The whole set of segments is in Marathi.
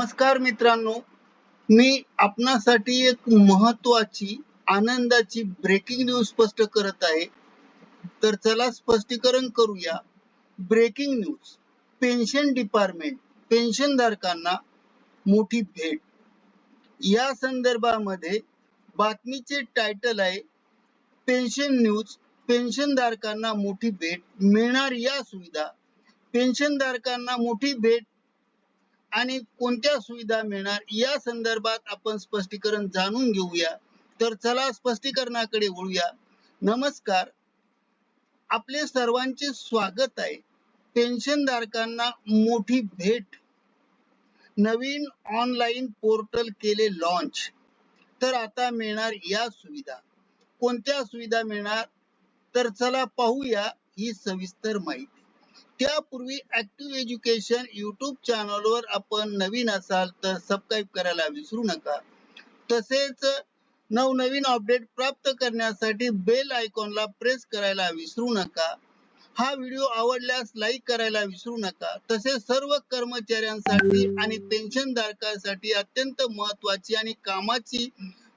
नमस्कार मित्रांनो. मी आपणासाठी एक महत्वाची आनंदाची ब्रेकिंग न्यूज स्पष्ट करत आहे. तर चला स्पष्टीकरण करूया. Breaking news pension department pension धारकांना मोठी भेट. या संदर्भामध्ये बातमीचे टायटल आहे पेन्शन न्यूज पेन्शन धारकांना मोठी भेट मिळणार या सुविधा. पेन्शन धारकांना मोठी भेट आणि कोणत्या सुविधा मिळणार या संदर्भात आपण स्पष्टीकरण जाणून घेऊया. तर चला स्पष्टीकरणाकडे वळूया. नमस्कार. आपले सर्वांचे स्वागत आहे. पेन्शन धारकांना मोठी भेट. नवीन ऑनलाईन पोर्टल केले लॉन्च तर आता मिळणार या सुविधा. कोणत्या सुविधा मिळणार? तर चला पाहूया ही सविस्तर माहिती. त्यापूर्वी ऍक्टिव्ह एज्युकेशन युट्यूब चॅनलवर आपण नवीन असाल तर सबस्क्राईब करायला विसरू नका. तसेच नवनवीन अपडेट प्राप्त करण्यासाठी बेल आयकॉनला प्रेस करायला विसरू नका. हा व्हिडिओ आवडल्यास लाईक करायला विसरू नका. तसेच सर्व कर्मचाऱ्यांसाठी आणि पेन्शन धारकांसाठी अत्यंत महत्वाची आणि कामाची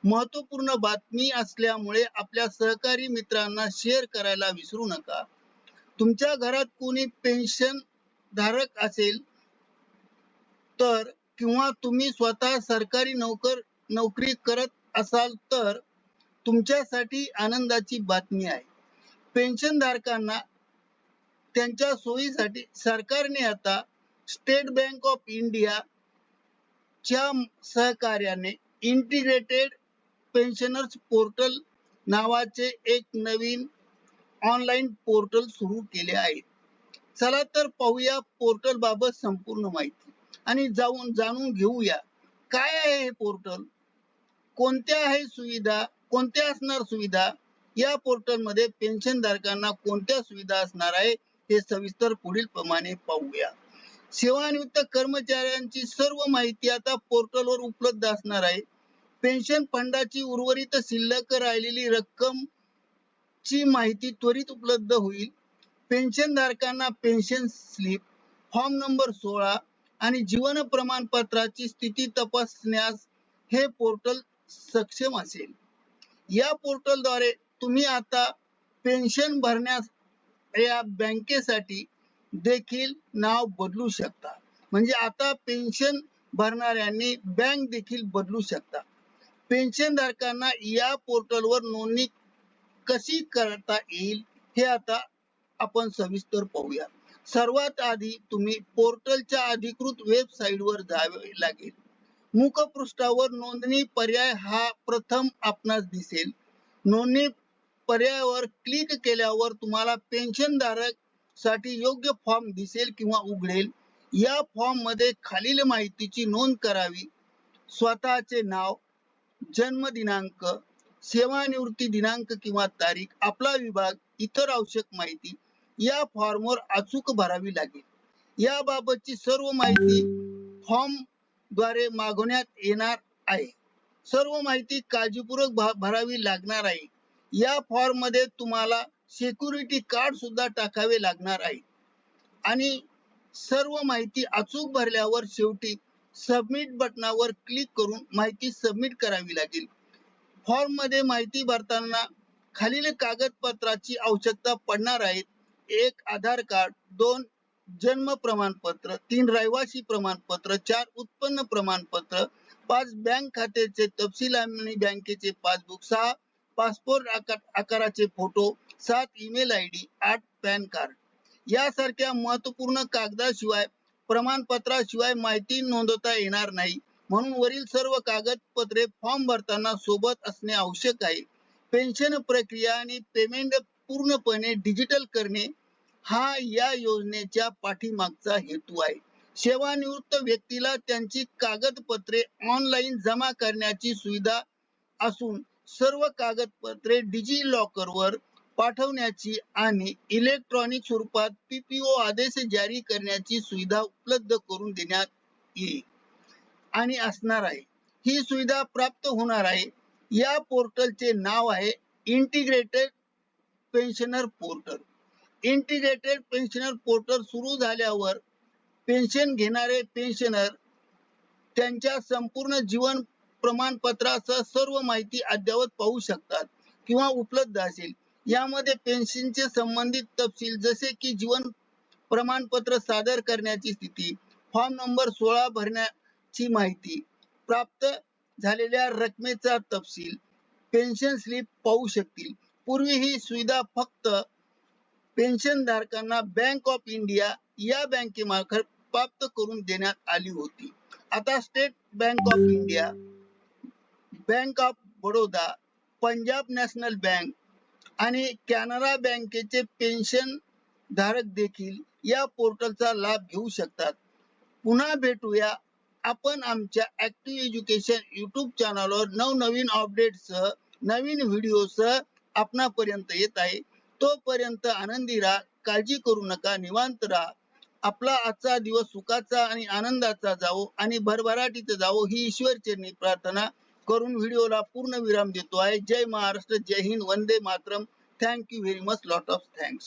महत्त्वपूर्ण बातमी असल्यामुळे आपल्या सहकारी मित्रांना शेअर करायला विसरू नका. तुमच्या घरात कोणी पेन्शन धारक असेल तर किंवा तुम्ही स्वतः सरकारी नोकर नोकरी करत असाल तर तुमच्यासाठी आनंदाची बातमी आहे. पेन्शन धारकांना त्यांच्या सोयीसाठी सरकारने आता स्टेट बँक ऑफ इंडिया च्या सहकार्याने इंटिग्रेटेड पेन्शनर्स पोर्टल नावाचे एक नवीन ऑनलाईन पोर्टल सुरू केले आहे चला तर पाहूया पोर्टल बाबत संपूर्ण माहिती. आणि जाऊन जाणून घेऊया काय आहे हे पोर्टल कोणत्या आहे सुविधा? कोणत्या असणार सुविधा? या पोर्टलमध्ये पेन्शन धारकांना कोणत्या सुविधा असणार आहे हे सविस्तर पुढील प्रमाणे पाहूया. सेवानिवृत्त कर्मचाऱ्यांची सर्व माहिती आता पोर्टलवर उपलब्ध असणार आहे. पेन्शन फंडाची उर्वरित शिल्लक राहिलेली रक्कम ची माहिती त्वरित उपलब्ध होईल. पेन्शन धारकांना पेन्शन स्लिप फॉर्म नंबर सोळा आणि जीवन प्रमाणपत्राची स्थिती तपासण्यास हे पोर्टल सक्षम असेल. या पोर्टलद्वारे तुम्ही आता पेन्शन भरण्यास या बँकेसाठी देखील नाव बदलू शकता. म्हणजे आता पेन्शन भरणाऱ्यांनी बँक देखील बदलू शकता. पेन्शन धारकांना या पोर्टलवर नोंदणी कशी करता येईल हे आता आपण सविस्तर पाहूया. सर्वात आधी तुम्ही पोर्टलच्या अधिकृत वेबसाईट वर जावे लागेल. मुखपृष्ठावर नोंदणी पर्याय हा प्रथम आपणास दिसेल. नोंदणी पर्यायावर क्लिक केल्यावर तुम्हाला पेन्शन धारकसाठी योग्य फॉर्म दिसेल किंवा उघडेल. या फॉर्ममध्ये खालील माहितीची नोंद करावी. स्वतःचे नाव जन्म दिनांक सेवानिवृत्ती दिनांक किंवा तारीख आपला विभाग इतर आवश्यक माहिती या फॉर्मवर अचूक भरावी लागेल. याबाबतची सर्व माहिती फॉर्मद्वारे मागवण्यात येणार आहे. सर्व माहिती काळजीपूर्वक भरावी लागणार आहे. या फॉर्ममध्ये तुम्हाला सिक्युरिटी कार्ड सुद्धा टाकावे लागणार आहे. आणि सर्व माहिती अचूक भरल्यावर शेवटी सबमिट बटनावर क्लिक करून माहिती सबमिट करावी लागेल. फॉर्ममध्ये माहिती भरताना खालील कागदपत्राची आवश्यकता पडणार आहेत एक आधार कार्ड. दोन जन्म प्रमाणपत्र. तीन रहिवासी प्रमाणपत्र. चार उत्पन्न प्रमाणपत्र. पाच बँक खात्याचे तपशील आणि बँकेचे पासबुक. सहा पासपोर्ट आकार आकाराचे फोटो. सात ईमेल आय डी. आठ पॅन कार्ड. यासारख्या महत्त्वपूर्ण कागदाशिवाय प्रमाणपत्राशिवाय माहिती नोंदवता येणार नाही. म्हणून वरील सर्व कागदपत्रे फॉर्म भरताना सोबत असणे आवश्यक आहे. पेन्शन प्रक्रिया आणि पेमेंट पूर्णपणे डिजिटल करणे हा या योजनेच्या पाठीमागचा हेतू आहे. सेवानिवृत्त व्यक्तीला त्यांची कागदपत्रे ऑनलाईन जमा करण्याची सुविधा असून सर्व कागदपत्रे डिजी लॉकर वर पाठवण्याची आणि इलेक्ट्रॉनिक स्वरूपात पीपीओ आदेश जारी करण्याची सुविधा उपलब्ध करून देण्यात येईल. आणि असणार आहे. ही सुविधा प्राप्त होणार आहे. या पोर्टलचे नाव आहे integrated pensioner portal. Integrated pensioner portal सुरू झाल्यावर पेन्शन घेणारे पेन्शनर त्यांच्या संपूर्ण जीवन प्रमाणपत्रासह सर्व माहिती अद्ययावत पाहू शकतात किंवा उपलब्ध असेल. यामध्ये पेन्शनचे संबंधित तपशील जसे की जीवन प्रमाणपत्र सादर करण्याची स्थिती फॉर्म नंबर सोळा भरण्या ची माहिती प्राप्त झालेल्या रकमेचा तपशील पेन्शन स्लिप पाहू शकतील. पूर्वी ही सुविधा फक्त पेन्शन धारकांना बँक ऑफ इंडिया या बँकेमार्फत प्राप्त करून देण्यात आली होती. आता State Bank of India Bank of Baroda Punjab National Bank आणि कॅनरा बँकेचे पेन्शन धारक देखील या पोर्टलचा लाभ घेऊ शकतात. पुन्हा भेटूया आपण आमच्या ऍक्टिव्ह एज्युकेशन युट्यूब चॅनलवर नवनवीन अपडेटसह नवीन व्हिडिओसह आपणापर्यंत येत आहे. तोपर्यंत आनंदी राहा काळजी करू नका निवांत राहा. आपला आजचा दिवस सुखाचा आणि आनंदाचा जावो आणि भरभराटीचा जावो ही ईश्वर चरणी प्रार्थना करून व्हिडिओला पूर्ण विराम देतो आहे. जय महाराष्ट्र जय हिंद वंदे Mataram. Thank you very much lot of thanks